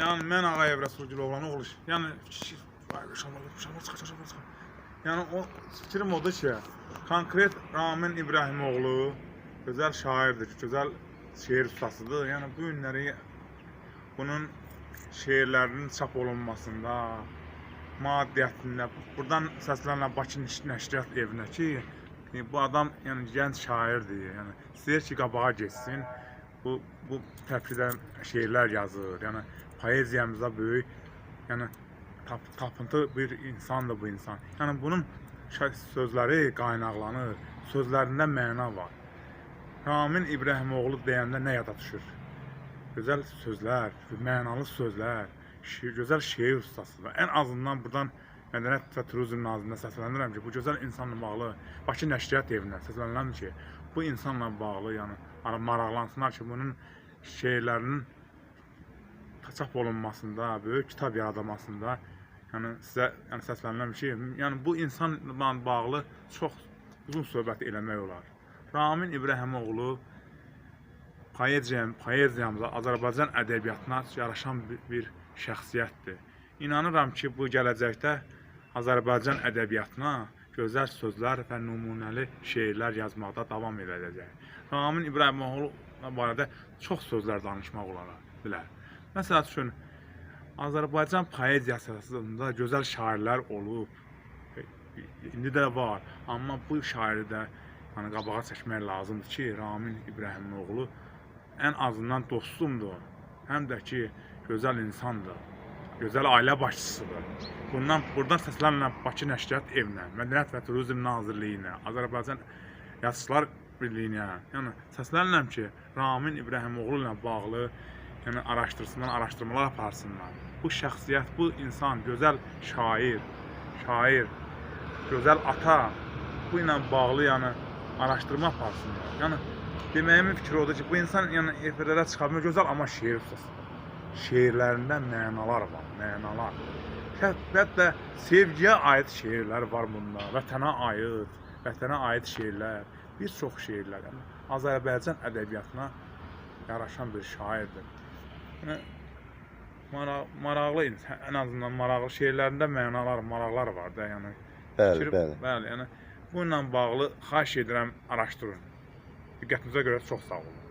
Yəni mən. Yəni şamar şamar çıxar şamar çıxar. Yəni o fikrim odur ki, konkret Ramin İbrahimoğlu gözəl şairdir, gözəl şeir ustasıdır. Yəni bu günləri bunun şeirlərinin çap olunmasında, maddiyyətində, buradan səslənən Bakı Nəş- Nəşriyyat evinə ki, bu adam yəni gənc şairdir. Yəni istəyir ki, qabağa getsin. Bu bu təpkidən şeirlər yazır. Yəni poeziyamızda böyük yəni tap, tapıntı bir insandır bu insan. Yəni bunun sözləri qaynaqlanır. Sözlərində məna var. Ramin İbrahimoğlu deyəndə nə yada düşür? Gözəl sözlər, mənalı sözlər, şi- gözəl şeir ustasıdır. Ən azından buradan Mədəniyyət və Turizm Nazirliyinə səslənirəm ki, bu gözəl insanla bağlı Bakı Nəşriyyat evinə səslənirəm ki, bu insanla bağlı yəni ara- maraqlansınlar ki, bunun şeirlərinin çap olunmasında, böyük kitab yaradılmasında yəni sizə yəni səslənirəm ki, yəni bu insanla bağlı çox uzun söhbət eləmək olar. Ramin İbrahimoğlu poeziyam, poeziyamıza, Azərbaycan ədəbiyyatına yaraşan bir, bir şəxsiyyətdir. İnanıram ki, bu gələcəkdə Azərbaycan ədəbiyyatına gözəl sözlər və nümunəli şeirlər yazmaqda davam edəcək. Ramin İbrahimoğlu barədə çox sözlər danışmaq olar bilər. Məsəl üçün Azərbaycan poeziyasında gözəl şairlər olub. İndi də var, amma bu şairi də yəni qabağa çəkmək lazımdır ki, Ramin İbrahimoğlu ən azından dostumdur. Həm də ki, gözəl insandır. Gözəl ailə başçısıdır. Bundan buradan səslənirəm Bakı Nəşriyyat evinə, Mədəniyyət və Turizm Nazirliyinə, Azərbaycan Yazıçılar Birliyinə, yəni səslənirəm ki, Ramin İbrahimoğlu ilə bağlı yəni araşdırsınlar, araşdırmalar aparsınlar. Bu şəxsiyyət, bu insan, gözəl şair, şair, gözəl ata bu ilə bağlı yəni araşdırma aparsınlar. Yəni deməyimin fikri odur ki, bu insan yəni efirlərə çıxarmıyor gözəl amma ustasıdır. Şeirlərində mənalar var, mənalar. Hətta sevgiyə aid şeirlər var bunda, vətənə aid, vətənə aid şeirlər, bir çox şeirlər. Yəni Azərbaycan ədəbiyyatına yaraşan bir şairdir. Yəni mara maraqlı ən azından maraqlı şeirlərində mənalar, maraqlar var da, yəni. Bəli, Fikir- bəli. Bəli, yəni bununla bağlı xahiş edirəm araşdırın. Diqqətinizə görə çox sağ olun.